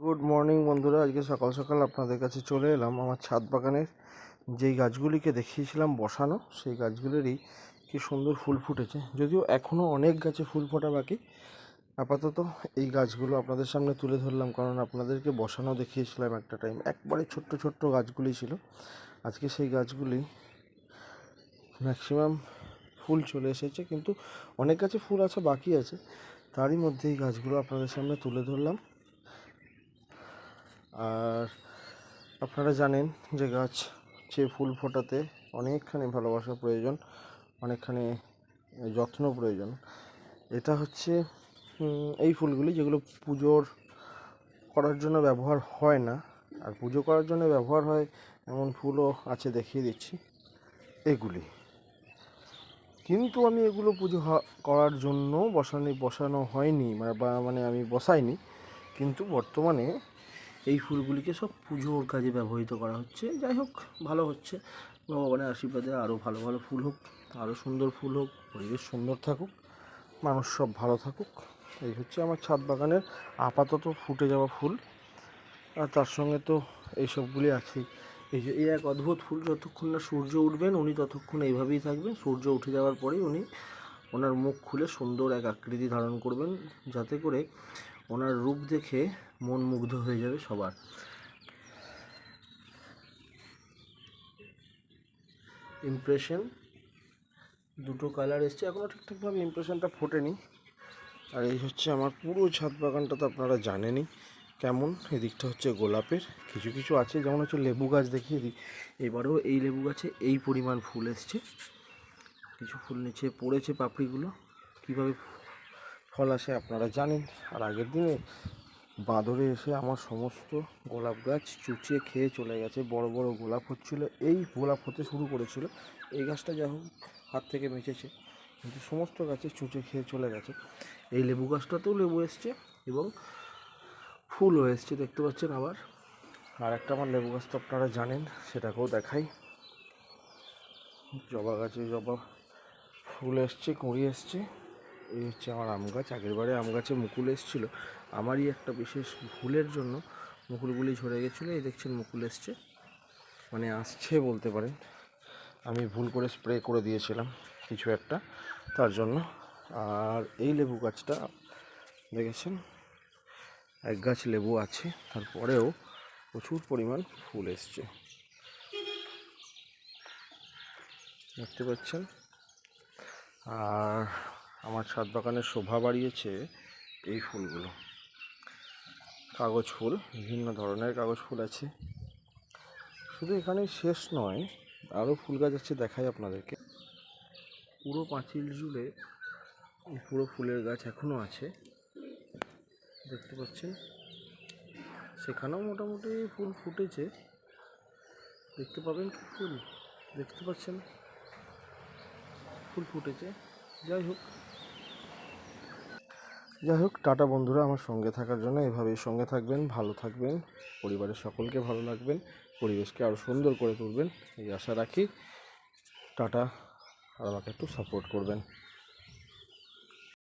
Good morning বন্ধুরা। আজকে সকাল সকাল আপনাদের কাছে চলে এলাম আমার ছাদ বাগানের যেই গাছগুলিকে দেখিয়েছিলাম বসানো, সেই গাছগুলিরই কি সুন্দর ফুল ফুটেছে। যদিও এখনও অনেক গাছে ফুল ফোটা বাকি। আপাতত এই গাছগুলো আপনাদের সামনে তুলে ধরলাম, কারণ আপনাদেরকে বসানো দেখিয়েছিলাম একটা টাইম একবারে ছোট্ট ছোট্ট গাছগুলি ছিল। আজকে সেই গাছগুলি ম্যাক্সিমাম ফুল চলে এসেছে, কিন্তু অনেক গাছে ফুল আছে, বাকি আছে। তারই মধ্যে এই গাছগুলো আপনাদের সামনে তুলে ধরলাম। আর আপনারা জানেন যে গাছ যে ফুল ফোটাতে অনেকখানি ভালোবাসা প্রয়োজন, অনেকখানি যত্ন প্রয়োজন। এটা হচ্ছে এই ফুলগুলি যেগুলো পুজোর করার জন্য ব্যবহার হয় না। আর পুজো করার জন্য ব্যবহার হয় এমন ফুলও আছে দেখিয়ে দিচ্ছি, এগুলি। কিন্তু আমি এগুলো পুজো করার জন্য বসানো বসানো হয়নি মানে বা মানে আমি বসাইনি। কিন্তু বর্তমানে এই ফুলগুলিকে সব পুজোর কাজে ব্যবহৃত করা হচ্ছে। যাই হোক, ভালো হচ্ছে। ভগবানের আশীর্বাদে আরও ভালো ভালো ফুল হোক আরও সুন্দর ফুল হোক, পরিবেশ সুন্দর থাকুক, মানুষ সব ভালো থাকুক। এই হচ্ছে আমার ছাদ বাগানের আপাতত ফুটে যাওয়া ফুল। আর তার সঙ্গে তো এই সবগুলি আছেই এই যে, এই এক অদ্ভুত ফুল, যতক্ষণ না সূর্য উঠবেন উনি ততক্ষণ এইভাবেই থাকবেন। সূর্য উঠে যাওয়ার পরেই উনি ওনার মুখ খুলে সুন্দর এক আকৃতি ধারণ করবেন। যাতে করে ওনার রূপ দেখে মন মুগ্ধ হয়ে যাবে সবার। ইমপ্রেশন দুটো কালার এসছে। এখনও ঠিকঠাকভাবে ইমপ্রেশনটা ফোটেনি। আর এই হচ্ছে আমার পুরো ছাদ বাগানটা তো আপনারা জানেনই কেমন। এদিকটা হচ্ছে গোলাপের। কিছু কিছু আছে, যেমন হচ্ছে লেবু গাছ দেখিয়ে দিই। এবারেও এই লেবু গাছে এই পরিমাণ ফুল এসছে। কিছু ফুল নিচে পড়েছে পাপড়িগুলো। কীভাবে ফল আসে, আপনারা জানেন। আর আগের দিনে বাঁদরে এসে আমার সমস্ত গোলাপ গাছ চুচিয়ে খেয়ে চলে গেছে। বড় বড় গোলাপ হচ্ছিল। এই গোলাপ হতে শুরু করেছিল। এই গাছটা যা হোক, হাত থেকে বেঁচেছে কিন্তু সমস্ত গাছে চুচে খেয়ে চলে গেছে। এই লেবু গাছটাতেও লেবু এসছে এবং ফুলও এসছে, দেখতে পাচ্ছেন আবার। আর একটা আমার লেবু গাছ তো আপনারা জানেন, সেটাকেও দেখাই। জবা গাছে জবা ফুল এসছে, কুঁড়ি এসছে। এই হচ্ছে আমার আম গাছ, আগের বারে আম গাছে মুকুল এসেছিল। আমারই একটা বিশেষ ভুলের জন্য মুকুলগুলি ঝরে গেছিল, এই দেখছেন মুকুল এসছে। মানে আসছে বলতে পারেন। আমি ভুল করে স্প্রে করে দিয়েছিলাম কিছু একটা তার জন্য। আর এই লেবু গাছটা দেখেছেন? এক গাছ লেবু আছে, তারপরেও প্রচুর পরিমাণ ফুল এসছে। দেখতে পাচ্ছেন? আর আমার ছাদ বাগানের শোভা বাড়িয়েছে এই ফুলগুলো। কাগজ ফুল, বিভিন্ন ধরনের কাগজ ফুল আছে। শুধু এখানেই শেষ নয় আরও ফুল গাছ আছে দেখাই আপনাদেরকে। পুরো পাঁচিল জুড়ে পুরো ফুলের গাছ এখনও আছে। দেখতে পাচ্ছেন? সেখানেও মোটামুটি ফুল ফুটেছে। দেখতে পাবেন কি ফুল? দেখতে পাচ্ছেন? ফুল ফুটেছে। যাই হোক। যাই হোক, টাটা বন্ধুরা আমার সঙ্গে থাকার জন্য। এভাবেই সঙ্গে থাকবেন, ভালো থাকবেন, পরিবারের সকলকে ভালো রাখবেন, পরিবেশকে আরও সুন্দর করে তুলবেন। এই আশা রাখি টাটা, আর আমাকে একটু সাপোর্ট করবেন।